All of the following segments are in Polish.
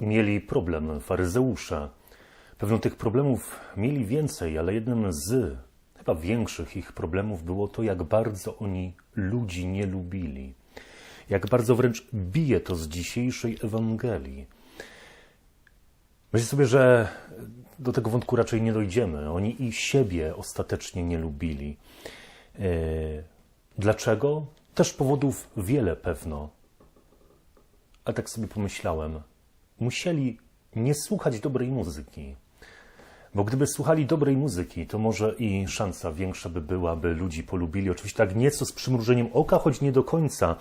mieli problem faryzeusze. Pewno tych problemów mieli więcej, ale jednym z chyba większych ich problemów było to, jak bardzo oni ludzi nie lubili. Jak bardzo wręcz bije to z dzisiejszej Ewangelii. Myślę sobie, że do tego wątku raczej nie dojdziemy. Oni i siebie ostatecznie nie lubili. E, dlaczego? Też powodów wiele pewno. A tak sobie pomyślałem, musieli nie słuchać dobrej muzyki. Bo gdyby słuchali dobrej muzyki, to może i szansa większa by była, by ludzi polubili. Oczywiście tak nieco z przymrużeniem oka, choć nie do końca.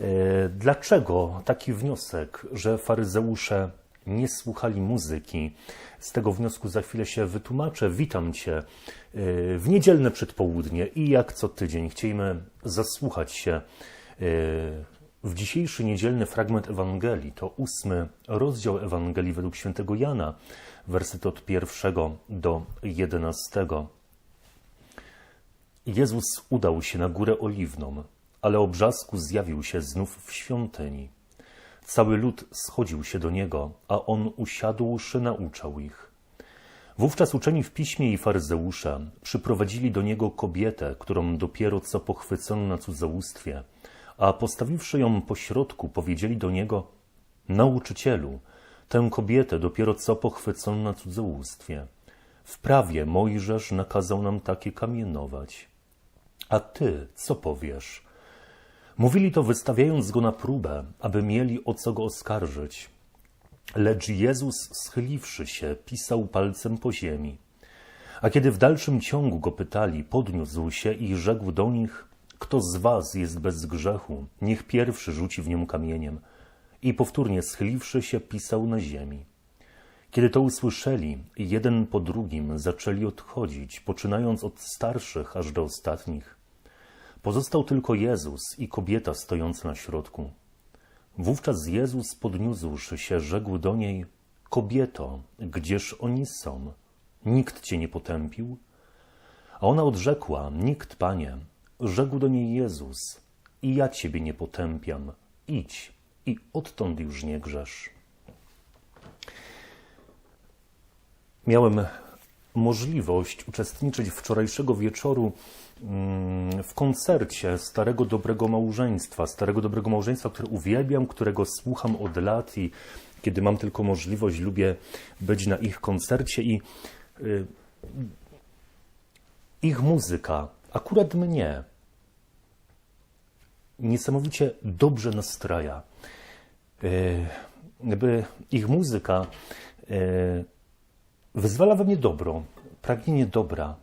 E, dlaczego taki wniosek, że faryzeusze nie słuchali muzyki? Z tego wniosku za chwilę się wytłumaczę. Witam Cię e, w niedzielne przedpołudnie i jak co tydzień chcielibyśmy zasłuchać się e, w dzisiejszy niedzielny fragment Ewangelii. To ósmy rozdział Ewangelii według świętego Jana, werset od pierwszego do jedenastego. Jezus udał się na górę oliwną, ale o brzasku zjawił się znów w świątyni. Cały lud schodził się do niego, a on usiadłszy nauczał ich. Wówczas uczeni w piśmie i faryzeusze przyprowadzili do niego kobietę, którą dopiero co pochwycono na cudzołóstwie, a postawiwszy ją pośrodku, powiedzieli do niego: Nauczycielu, tę kobietę dopiero co pochwycono na cudzołóstwie. W prawie Mojżesz nakazał nam takie kamienować. A ty co powiesz? Mówili to wystawiając go na próbę, aby mieli o co go oskarżyć. Lecz Jezus, schyliwszy się, pisał palcem po ziemi. A kiedy w dalszym ciągu go pytali, podniósł się i rzekł do nich: Kto z was jest bez grzechu, niech pierwszy rzuci w nią kamieniem. I powtórnie schyliwszy się, pisał na ziemi. Kiedy to usłyszeli, jeden po drugim zaczęli odchodzić, poczynając od starszych aż do ostatnich. Pozostał tylko Jezus i kobieta stojąca na środku. Wówczas Jezus podniósłszy się, rzekł do niej: Kobieto, gdzież oni są? Nikt cię nie potępił? A ona odrzekła: Nikt, panie. Rzekł do niej Jezus: I ja ciebie nie potępiam. Idź i odtąd już nie grzesz. Miałem możliwość uczestniczyć wczorajszego wieczoru mm, w koncercie Starego Dobrego Małżeństwa. Starego Dobrego Małżeństwa, które uwielbiam, którego słucham od lat i kiedy mam tylko możliwość, lubię być na ich koncercie i y, ich muzyka akurat mnie niesamowicie dobrze nastraja. Y, jakby ich muzyka y, wyzwala we mnie dobro, pragnienie dobra.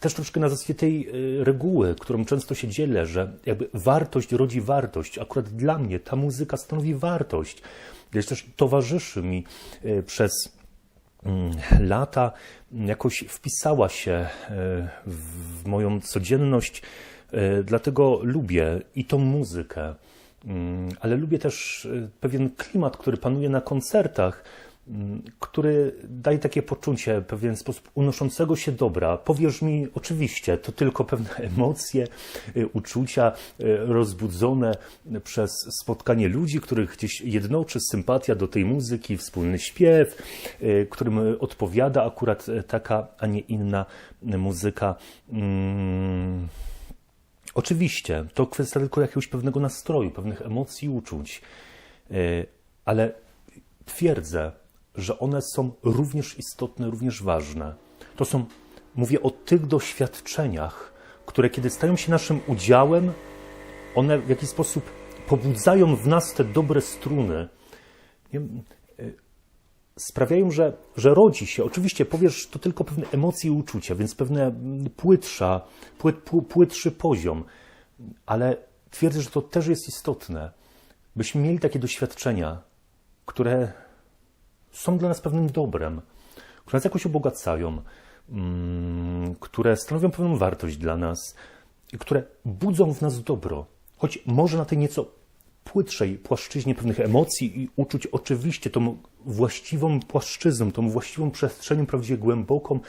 Też troszkę na zasadzie tej reguły, którą często się dzielę, że jakby wartość rodzi wartość. Akurat dla mnie ta muzyka stanowi wartość. Gdzieś też towarzyszy mi przez lata, jakoś wpisała się w moją codzienność, dlatego lubię i tą muzykę, mm, ale lubię też pewien klimat, który panuje na koncertach, który daje takie poczucie, pewien sposób unoszącego się dobra. Powiesz mi, oczywiście, to tylko pewne emocje, y, uczucia y, rozbudzone przez spotkanie ludzi, których gdzieś jednoczy sympatia do tej muzyki, wspólny śpiew, y, którym odpowiada akurat taka, a nie inna muzyka. Hmm. Oczywiście, to kwestia tylko jakiegoś pewnego nastroju, pewnych emocji uczuć, ale twierdzę, że one są również istotne, również ważne. To są, mówię o tych doświadczeniach, które kiedy stają się naszym udziałem, one w jakiś sposób pobudzają w nas te dobre struny. Y, sprawiają, że, że rodzi się, oczywiście powiesz, to tylko pewne emocje i uczucia, więc pewne płytsza, płyt, płytszy poziom, ale twierdzę, że to też jest istotne, byśmy mieli takie doświadczenia, które są dla nas pewnym dobrem, które nas jakoś ubogacają, mm, które stanowią pewną wartość dla nas i które budzą w nas dobro. Choć może na tej nieco płytszej płaszczyźnie pewnych emocji i uczuć, oczywiście tą właściwą płaszczyzną, tą właściwą przestrzenią, prawdziwie głęboką,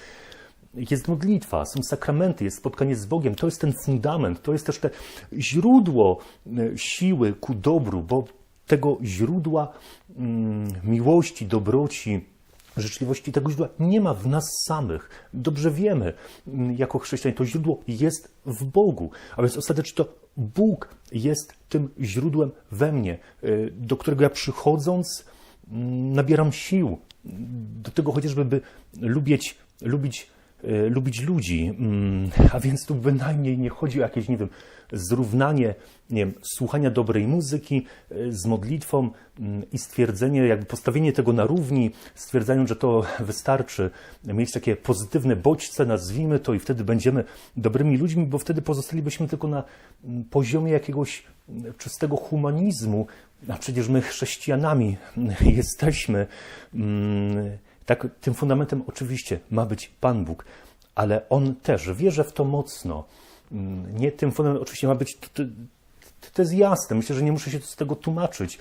jest modlitwa, są sakramenty, jest spotkanie z Bogiem. To jest ten fundament, to jest też te źródło e, siły ku dobru, bo tego źródła mm, miłości, dobroci, życzliwości, tego źródła nie ma w nas samych. Dobrze wiemy, mm, jako chrześcijanie, to źródło jest w Bogu. A więc ostatecznie to Bóg jest tym źródłem we mnie, y, do którego ja przychodząc mm, nabieram sił. Do tego chociażby, by lubić, lubić, lubić ludzi. Mm, A więc tu bynajmniej nie chodzi o jakieś, nie wiem, zrównanie nie wiem, słuchania dobrej muzyki y, z modlitwą mm, i stwierdzenie, jakby postawienie tego na równi, stwierdzając, że to wystarczy, mieć takie pozytywne bodźce, nazwijmy to, i wtedy będziemy dobrymi ludźmi, bo wtedy pozostalibyśmy tylko na mm, poziomie jakiegoś czystego humanizmu, a przecież my chrześcijanami jesteśmy. Tak, tym fundamentem oczywiście ma być Pan Bóg, ale On też wierzę w to mocno. Mm, Nie tym fundamentem oczywiście ma być. To, to, jest jasne, myślę, że nie muszę się z tego tłumaczyć.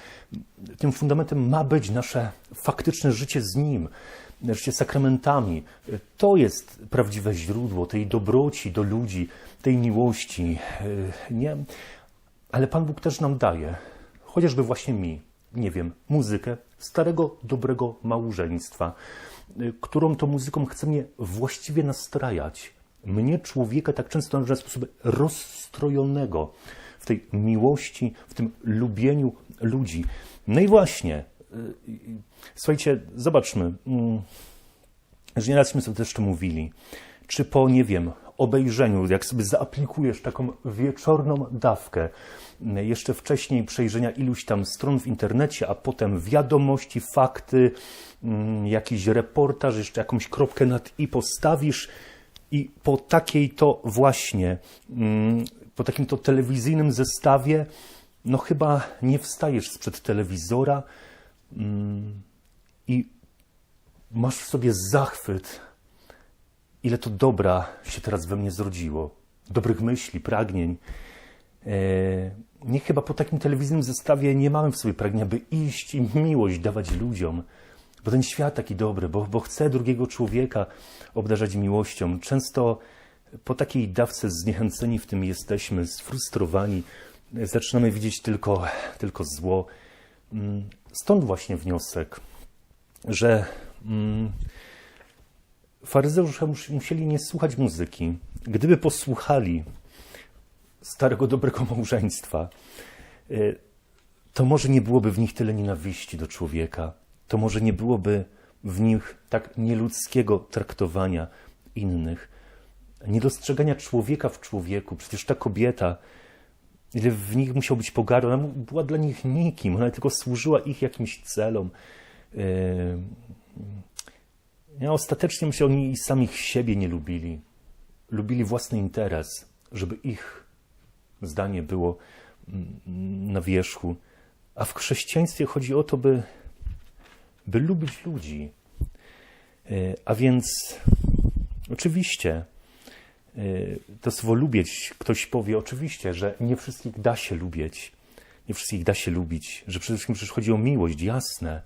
Tym fundamentem ma być nasze faktyczne życie z Nim, życie sakramentami. To jest prawdziwe źródło tej dobroci do ludzi, tej miłości. Nie? Ale Pan Bóg też nam daje, chociażby właśnie mi, nie wiem, muzykę starego, dobrego małżeństwa, y, którą to muzyką chce mnie właściwie nastrajać. Mnie, człowieka, tak często na sposoby rozstrojonego w tej miłości, w tym lubieniu ludzi. No i właśnie, y, słuchajcie, zobaczmy, mm, że nieraz my sobie też to mówili, czy po, nie wiem, obejrzeniu, jak sobie zaaplikujesz taką wieczorną dawkę, jeszcze wcześniej przejrzenia iluś tam stron w internecie, a potem wiadomości, fakty, mm, jakiś reportaż, jeszcze jakąś kropkę nad i postawisz i po takiej to właśnie, mm, po takim to telewizyjnym zestawie, no chyba nie wstajesz sprzed telewizora mm, i masz w sobie zachwyt, ile to dobra się teraz we mnie zrodziło. Dobrych myśli, pragnień. E, Nie chyba po takim telewizyjnym zestawie nie mamy w sobie pragnienia, by iść i miłość dawać ludziom. Bo ten świat taki dobry, bo, bo chce drugiego człowieka obdarzać miłością. Często po takiej dawce zniechęceni w tym jesteśmy, sfrustrowani, zaczynamy widzieć tylko, tylko zło. Mm, Stąd właśnie wniosek, że mm, faryzeusze mus- musieli nie słuchać muzyki. Gdyby posłuchali starego, dobrego małżeństwa, y, to może nie byłoby w nich tyle nienawiści do człowieka. To może nie byłoby w nich tak nieludzkiego traktowania innych, niedostrzegania człowieka w człowieku. Przecież ta kobieta, ile w nich musiał być pogardy, ona była dla nich nikim, ona tylko służyła ich jakimś celom. Ja ostatecznie myślę, oni samych siebie nie lubili. Lubili własny interes, żeby ich zdanie było mm, na wierzchu. A w chrześcijaństwie chodzi o to, by, by lubić ludzi. E, A więc oczywiście e, to słowo lubić, ktoś powie oczywiście, że nie wszystkich da się lubić. Nie wszystkich da się lubić, że przede wszystkim przecież chodzi o miłość, jasne.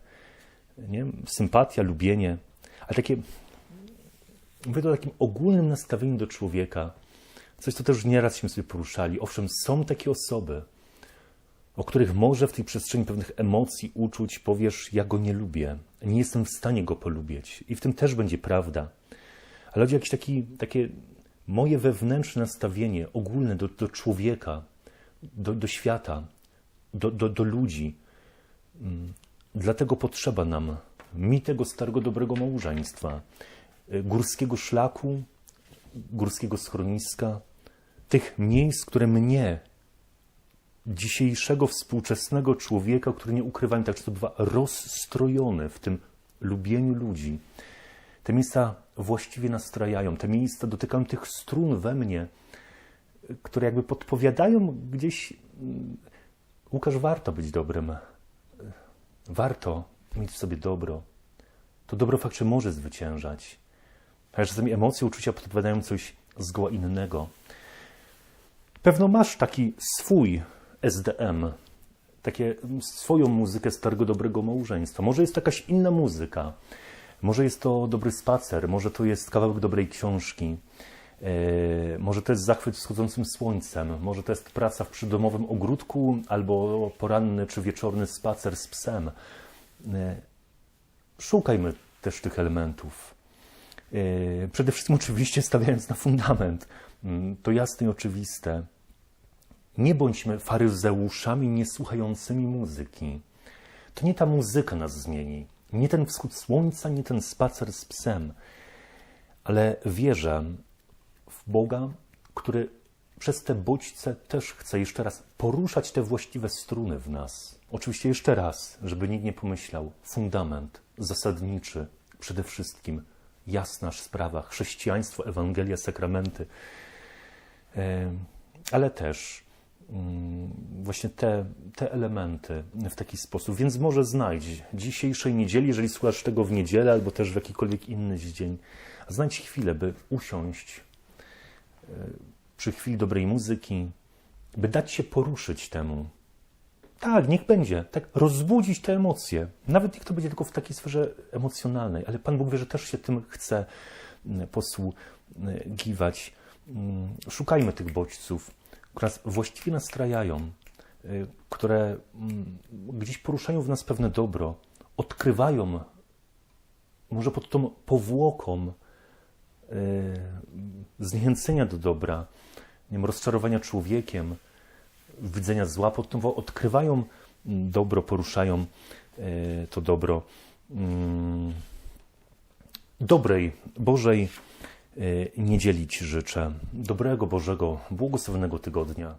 Nie? Sympatia, lubienie, ale takie, mówię to o takim ogólnym nastawieniu do człowieka, coś, co też nieraz się sobie poruszali. Owszem, są takie osoby, o których może w tej przestrzeni pewnych emocji, uczuć powiesz, ja go nie lubię, nie jestem w stanie go polubić. I w tym też będzie prawda. Ale chodzi o jakieś taki, takie moje wewnętrzne nastawienie ogólne do, do człowieka, do, do świata, do, do, do ludzi. Mm, Dlatego potrzeba nam mi tego starego, dobrego małżeństwa, y, górskiego szlaku, górskiego schroniska, tych miejsc, które mnie, dzisiejszego współczesnego człowieka, który nie ukrywam, tak często bywa rozstrojony w tym lubieniu ludzi. Te miejsca właściwie nastrajają, te miejsca dotykają tych strun we mnie, które jakby podpowiadają gdzieś, mm, Łukasz, warto być dobrym, warto mieć w sobie dobro. To dobro faktycznie może zwyciężać. A czasami emocje, uczucia podpowiadają coś zgoła innego. Pewno masz taki swój SDM, takie swoją muzykę starego, dobrego małżeństwa. Może jest jakaś inna muzyka, może jest to dobry spacer, może to jest kawałek dobrej książki, E, Może to jest zachwyt wschodzącym słońcem, może to jest praca w przydomowym ogródku albo poranny czy wieczorny spacer z psem. E, Szukajmy też tych elementów. E, Przede wszystkim oczywiście stawiając na fundament. Mm, To jasne i oczywiste. Nie bądźmy faryzeuszami niesłuchającymi muzyki. To nie ta muzyka nas zmieni. Nie ten wschód słońca, nie ten spacer z psem. Ale wierzę w Boga, który przez te bodźce też chce jeszcze raz poruszać te właściwe struny w nas. Oczywiście jeszcze raz, żeby nikt nie pomyślał. Fundament zasadniczy, przede wszystkim jasna sprawa, chrześcijaństwo, Ewangelia, sakramenty, ale też mm, właśnie te, te elementy w taki sposób. Więc może znajdź dzisiejszej niedzieli, jeżeli słuchasz tego w niedzielę albo też w jakikolwiek inny dzień, znajdź chwilę, by usiąść e, przy chwili dobrej muzyki, by dać się poruszyć temu. Tak, niech będzie, tak rozbudzić te emocje. Nawet niech to będzie tylko w takiej sferze emocjonalnej, ale Pan Bóg wie, że też się tym chce mm, posługiwać. Mm, Szukajmy tych bodźców, które nas właściwie nastrajają, y, które mm, gdzieś poruszają w nas pewne dobro, odkrywają, może pod tą powłoką y, zniechęcenia do dobra, nie wiem, rozczarowania człowiekiem, widzenia zła, pod tą odkrywają mm, dobro, poruszają y, to dobro mm, dobrej, Bożej y, niedzieli Ci życzę. Dobrego, Bożego, błogosławionego tygodnia.